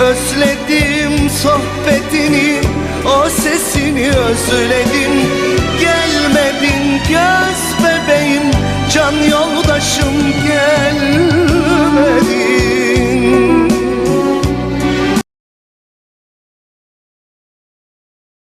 Özledim sohbetini o sesini özledim. Gelmedin göz